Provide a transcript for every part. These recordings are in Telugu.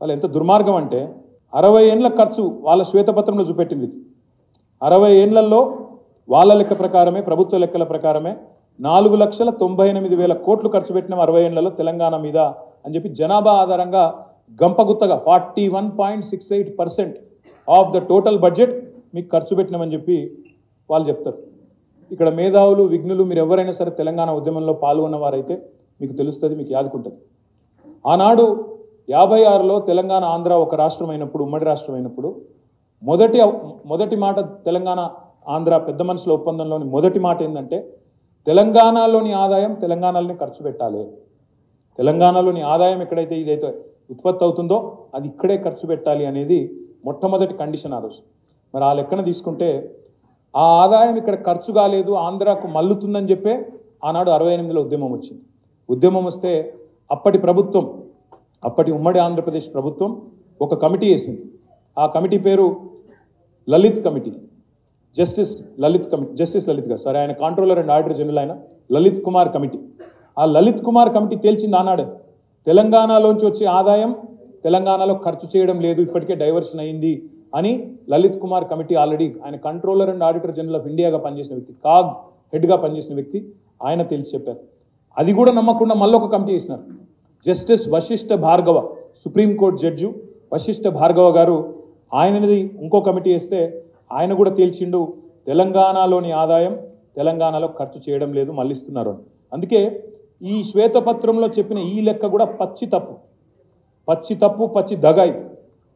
వాళ్ళు ఎంత దుర్మార్గం అంటే అరవై ఏండ్ల ఖర్చు వాళ్ళ శ్వేతపత్రంలో చూపెట్టింది ఇది. అరవై ఏండ్లలో వాళ్ళ లెక్క ప్రకారమే ప్రభుత్వ లెక్కల ప్రకారమే నాలుగు లక్షల తొంభై ఎనిమిది వేల కోట్లు ఖర్చు పెట్టిన అరవై ఏండ్లలో తెలంగాణ మీద అని చెప్పి జనాభా ఆధారంగా గంపగుత్తగా forty one point six eight percent of the total budget మీకు ఖర్చు పెట్టినామని చెప్పి వాళ్ళు చెప్తారు ఇక్కడ మేధావులు విఘ్నులు మీరు ఎవరైనా సరే తెలంగాణ ఉద్యమంలో పాల్గొన్నవారైతే మీకు తెలుస్తుంది మీకు యాదుకుంటుంది ఆనాడు యాభై ఆరులో తెలంగాణ ఆంధ్ర ఒక రాష్ట్రం అయినప్పుడు ఉమ్మడి రాష్ట్రం అయినప్పుడు మొదటి మొదటి మాట తెలంగాణ ఆంధ్ర పెద్ద మనుషుల ఒప్పందంలోని మొదటి మాట ఏంటంటే తెలంగాణలోని ఆదాయం తెలంగాణలోనే ఖర్చు పెట్టాలి. తెలంగాణలోని ఆదాయం ఎక్కడైతే ఇదైతే ఉత్పత్తి అవుతుందో అది ఇక్కడే ఖర్చు పెట్టాలి అనేది మొట్టమొదటి కండిషన్ ఆ రోజు. మరి ఆ లెక్కన తీసుకుంటే ఆ ఆదాయం ఇక్కడ ఖర్చు కాలేదు ఆంధ్రాకు మల్లుతుందని చెప్పే ఆనాడు అరవై ఎనిమిదిలో ఉద్యమం వచ్చింది. ఉద్యమం వస్తే అప్పటి ప్రభుత్వం అప్పటి ఉమ్మడి ఆంధ్రప్రదేశ్ ప్రభుత్వం ఒక కమిటీ వేసింది. ఆ కమిటీ పేరు Lalit committee. Justice Lalit committee justice Lalit గారు. సరే ఆయన కాంట్రోలర్ అండ్ ఆడిటర్ జనరల్ ఆయన లలిత్ కుమార్ కమిటీ. ఆ లలిత్ కుమార్ కమిటీ తేల్చింది ఆనాడే. తెలంగాణలోంచి వచ్చే ఆదాయం తెలంగాణలో ఖర్చు చేయడం లేదు ఇప్పటికే డైవర్షన్ అయింది అని లలిత్ కుమార్ కమిటీ ఆల్రెడీ ఆయన controller and auditor general of ఇండియాగా పనిచేసిన వ్యక్తి కాగ్ హెడ్గా పనిచేసిన వ్యక్తి ఆయన తేల్చి చెప్పారు. అది కూడా నమ్మకుండా మళ్ళీ ఒక కమిటీ వేసినారు. Justice Vashishtha Bhargava supreme court judge Vashishtha Bhargava గారు ఆయనది ఇంకో కమిటీ వేస్తే ఆయన కూడా తేల్చిండు తెలంగాణలోని ఆదాయం తెలంగాణలో ఖర్చు చేయడం లేదు మళ్ళిస్తున్నారు అని. అందుకే ఈ శ్వేతపత్రంలో చెప్పిన ఈ లెక్క కూడా పచ్చి తప్పు. పచ్చి తప్పు పచ్చి దగాయి.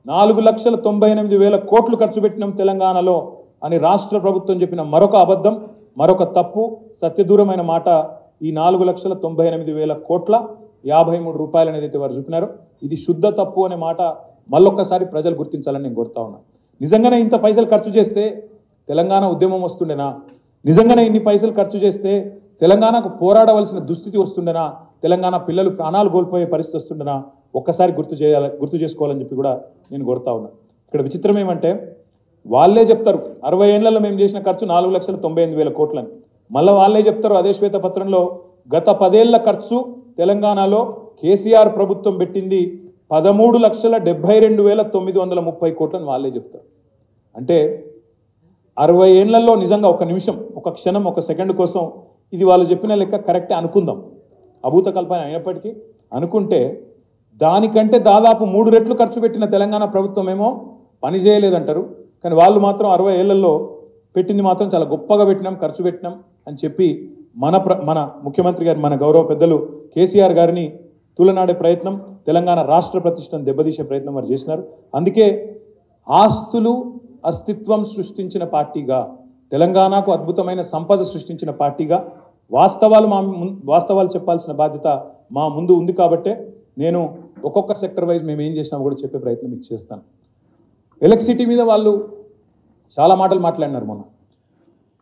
నాలుగు లక్షల తొంభై ఎనిమిది వేల కోట్లు ఖర్చు పెట్టినాం తెలంగాణలో అని రాష్ట్ర ప్రభుత్వం చెప్పిన మరొక అబద్ధం మరొక తప్పు సత్యదూరమైన మాట ఈ నాలుగు లక్షల తొంభై ఎనిమిది వేల కోట్ల యాభై మూడు రూపాయలు అనేది అయితే వారు చూపినారో. ఇది శుద్ధ తప్పు అనే మాట మళ్ళొక్కసారి ప్రజలు గుర్తించాలని నేను కోరుతా ఉన్నా. నిజంగానే ఇంత పైసలు ఖర్చు చేస్తే తెలంగాణ ఉద్యమం వస్తుండేనా? నిజంగానే ఇన్ని పైసలు ఖర్చు చేస్తే తెలంగాణకు పోరాడవలసిన దుస్థితి వస్తుండేనా? తెలంగాణ పిల్లలు ప్రాణాలు కోల్పోయే పరిస్థితి వస్తుండేనా? ఒక్కసారి గుర్తు చేయాలి గుర్తు చేసుకోవాలని చెప్పి కూడా నేను కోరుతా ఉన్నా. ఇక్కడ విచిత్రం ఏమంటే వాళ్ళే చెప్తారు అరవై ఏళ్ళలో మేము చేసిన ఖర్చు నాలుగు లక్షల తొంభై ఎనిమిది వేల కోట్లని. మళ్ళీ వాళ్ళే చెప్తారు అదే శ్వేతపత్రంలో గత పదేళ్ళ ఖర్చు తెలంగాణలో కేసీఆర్ ప్రభుత్వం పెట్టింది పదమూడు లక్షల డెబ్బై రెండు వేల తొమ్మిది వందల ముప్పై కోట్లని వాళ్ళే చెప్తారు. అంటే అరవై ఏళ్ళలో నిజంగా ఒక నిమిషం ఒక క్షణం ఒక సెకండ్ కోసం ఇది వాళ్ళు చెప్పిన లెక్క కరెక్టే అనుకుందాం. అభూత కల్పన అయినప్పటికీ అనుకుంటే దానికంటే దాదాపు మూడు రెట్లు ఖర్చు పెట్టిన తెలంగాణ ప్రభుత్వం ఏమో పని చేయలేదంటారు. కానీ వాళ్ళు మాత్రం అరవై ఏళ్ళలో పెట్టింది మాత్రం చాలా గొప్పగా పెట్టినాం ఖర్చు పెట్టినాం అని చెప్పి మన ప్ర మన ముఖ్యమంత్రి గారు మన గౌరవ పెద్దలు కేసీఆర్ గారిని తూలనాడే ప్రయత్నం తెలంగాణ రాష్ట్ర ప్రతిష్టను దెబ్బతీసే ప్రయత్నం వారు చేసినారు. అందుకే ఆస్తులు అస్తిత్వం సృష్టించిన పార్టీగా తెలంగాణకు అద్భుతమైన సంపద సృష్టించిన పార్టీగా వాస్తవాలు మా వాస్తవాలు చెప్పాల్సిన బాధ్యత మా ముందు ఉంది కాబట్టే నేను ఒక్కొక్క సెక్టర్ వైజ్ మేము ఏం చేసినామో కూడా చెప్పే ప్రయత్నం మీకు చేస్తాను. ఎలక్ట్రిసిటీ మీద వాళ్ళు చాలా మాటలు మాట్లాడినారు మొన్న.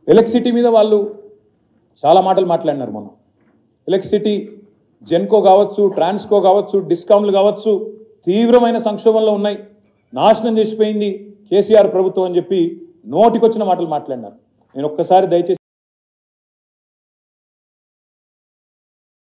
ఎలక్ట్రిసిటీ మీద వాళ్ళు చాలా మాటలు మాట్లాడినారు మొన్న. ఎలక్ట్రిసిటీ జెన్కో కావచ్చు ట్రాన్స్కో కావచ్చు డిస్కౌంట్లు కావచ్చు తీవ్రమైన సంక్షోభంలో ఉన్నాయి. నాశనం చేసిపోయింది కేసీఆర్ ప్రభుత్వం అని చెప్పి నోటికొచ్చిన మాటలు మాట్లాడినారు. నేను ఒక్కసారి దయచేసి